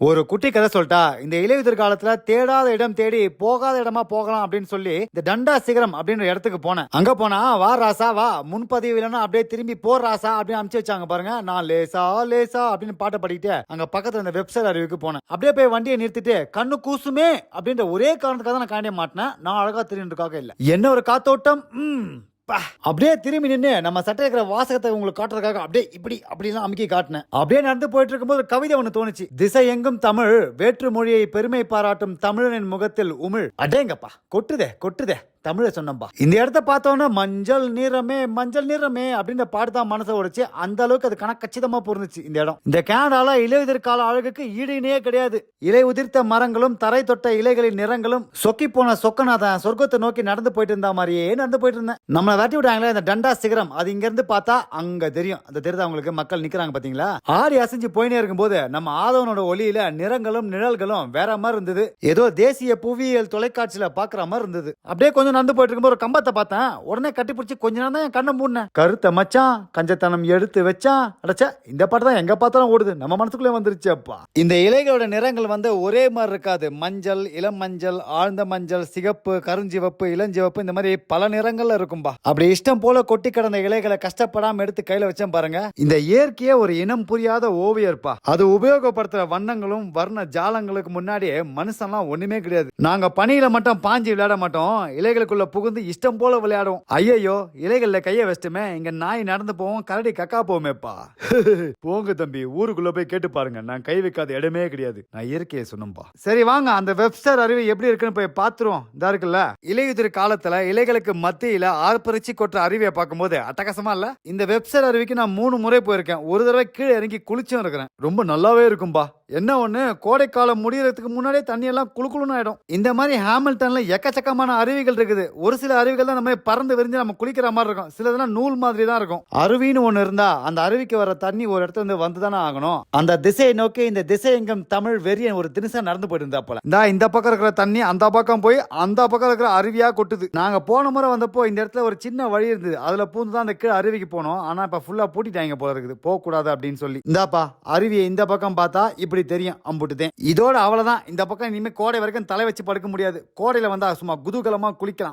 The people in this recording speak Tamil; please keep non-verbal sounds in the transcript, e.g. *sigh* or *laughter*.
ஒரு குட்டி கதை சொல்லிட்டா இந்த இலையுதிர் காலத்துல தேடாத இடம் தேடி போகாத இடமா போகலாம் அப்படின்னு சொல்லி இந்த டண்டா சிகரம் அப்படின்ற இடத்துக்கு போனேன். அங்க போனா வா ராசா வா முன்பதிவு இல்லைன்னா அப்படியே திரும்பி போர் ராசா அப்படின்னு அனுப்பிச்சு வச்சாங்க பாருங்க. நான் லேசா லேசா அப்படின்னு பாட்டை படிக்கிட்டு அங்க பக்கத்துல இந்த வெப்சைட் அறிவுக்கு போனேன். அப்படியே போய் வண்டியை நிறுத்திட்டு கண்ணு கூசுமே அப்படின்ற ஒரே காரணத்துக்காக தான் நான் காண்டிய மாட்டினேன். நான் அழகா தெரியுன்றதுக்காக இல்ல. என்ன ஒரு காத்தோட்டம்? ம். அப்படியே திரும்பி நின்று நம்ம சட்டை இருக்கிற வாசகத்தை உங்களுக்கு காட்டுறதுக்காக அப்படியே இப்படி அப்படிலாம் அமுக்கி காட்டினேன். அப்படியே நடந்து போயிட்டு இருக்கும்போது கவிதை ஒன்று தோணுச்சு. திசை எங்கும் தமிழ் வேற்று மொழியை பெருமை பாராட்டும் தமிழனின் முகத்தில் உமிழ். அடேங்கப்பா கொட்டுதே கொட்டுதே. தமிழை சொன்னம்பா இந்த இடத்த பார்த்தோன்னா மஞ்சள் நிறமே மஞ்சள் நிறமே அப்படின்ற பாட்டு தான் மனசை உடைச்சு அந்த அளவுக்கு அது கணக்கச்சிதமா புரிஞ்சிச்சு இந்த இடம். இந்த கேனடால இலையுதிர் கால அழகுக்கு ஈடு இணையே கிடையாது. இலை உதிர்த்த மரங்களும் தரை தொட்ட இலைகளின் நிறங்களும் சொக்கி போன சொக்கநாதன் சொர்க்கத்தை நோக்கி நடந்து போயிட்டு இருந்த மாதிரியே நடந்து போயிட்டு இருந்தேன். நம்மளை வெட்டி விட்டாங்களே இந்த டண்டா சிகரம் அது இங்க இருந்து பார்த்தா அங்க தெரியும். அந்த தெரியுது அவங்களுக்கு மக்கள் நிக்கிறாங்க பாத்தீங்களா? ஆடி அசைஞ்சு போயினே இருக்கும்போது நம்ம ஆதவனோட ஒளியில நிறங்களும் நிழல்களும் வேற மாதிரி இருந்தது. ஏதோ தேசிய புவியியல் தொலைக்காட்சியில பாக்குற மாதிரி இருந்தது. அப்படியே கொஞ்சம் நடந்து போயிட்டு இருக்கும்போது ஒரு கம்பத்தை பார்த்தேன். உடனே கட்டி பிடிச்சி கொஞ்ச நேரம் தான் என் கண்ணை மூடினேன். கருத்த மச்சான் கஞ்சத்தனம் எடுத்து வச்சான் அடைச்சா இந்த பாட்டு தான் எங்க பார்த்தாலும் ஓடுது. நம்ம மனசுக்குள்ளே வந்துருச்சு அப்பா. இந்த இலைகளோட நிறங்கள் வந்து ஒரே மாதிரி இருக்காது. மஞ்சள் இளம் மஞ்சள் ஆழ்ந்த மஞ்சள் சிகப்பு கருஞ்சிவப்பு இளஞ்சிவப்பு இந்த மாதிரி பல நிறங்கள்ல இருக்கும்பா. அப்படி இஷ்டம் போல கொட்டி கிடந்த இலைகளை கஷ்டப்படாம எடுத்து கையில வச்சேன் பாருங்க. இந்த இயற்கையே ஒரு இனம் புரியாத ஓவியர்ப்பா. அது உபயோகப்படுத்துற வண்ணங்களும் வர்ண ஜாலங்களுக்கு முன்னாடியே மனுஷன்லாம் ஒண்ணுமே கிடையாது. நாங்க பணியில மட்டும் பாஞ்சி விளையாட மாட்டோம். இலைகளுக்குள்ள புகுந்து இஷ்டம் போல விளையாடும். ஐயையோ இலைகள்ல கைய வச்சுட்டுமே இங்க நாய் நடந்து போவோம் கரடி கக்கா போவோமேப்பா. *laughs* போங்க தம்பி ஊருக்குள்ள போய் கேட்டு பாருங்க. நான் கை வைக்காத இடமே கிடையாது. நான் இயற்கையை சொன்னம்பா சரி வாங்க அந்த வெப்சர் அருவி எப்படி இருக்குன்னு போய் பாத்துருவோம். இதா இருக்குல்ல? இலையுதிர் காலத்துல இலைகளுக்கு மத்தியில ஆர்ப்பரிச்சு கொட்டுற அருவியை பார்க்கும்போது அட்டகாசமா இல்ல? இந்த வெப்சர் அருவிக்கு நான் மூணு முறை போயிருக்கேன். ஒரு தடவை கீழே இறங்கி குளிச்சும் இருக்கிறேன். ரொம்ப நல்லாவே இருக்கும்பா. என்ன ஒண்ணு? கோடைக்காலம் முடியறதுக்கு முன்னாடியே தண்ணி எல்லாம் குளு ஆயிடும். இந்த மாதிரி ஹாமில்டன்ல எக்கச்சக்கமான அருவிகள் இருக்குது. ஒரு சில அருவிகள் தான் நம்ம பறந்து விரிஞ்சு நம்ம குளிக்கிற மாதிரி இருக்கும். சிலதெல்லாம் நூல் மாதிரி தான் இருக்கும். அருவின்னு ஒண்ணு இருந்தா அந்த அருவிக்கு வர தண்ணி ஒரு இடத்துல இருந்து வந்து தானே ஆகணும். அந்த திசையை நோக்கி இந்த திசை எங்கும் தமிழ் வெறியன் ஒரு தினசா நடந்து போயிட்டு இருந்தா போல. இந்த இந்த பக்கம் இருக்கிற தண்ணி அந்த பக்கம் போய் அந்த பக்கம் இருக்கிற அருவியா கொட்டுது. நாங்க போன முறை வந்தப்போ இந்த இடத்துல ஒரு சின்ன வழி இருந்தது. அதுல பூந்து தான் அந்த கீழே அருவிக்கு போனோம். ஆனா இப்ப ஃபுல்லா பூட்டிட்டாங்க போல இருக்குது. போக கூடாது அப்படின்னு சொல்லி. இந்தாப்பா அருவியை இந்த பக்கம் பார்த்தா இப்படி தெரியும்? அம்புட்டுதேன். இதோட அவ்வளவுதான் இந்த பக்கம் இனிமே கோடை வரைக்கும் தலை வச்சு படுக்க முடியாது. கோடையில வந்தா சும்மா குதூகலமா குளிக்கலாம்.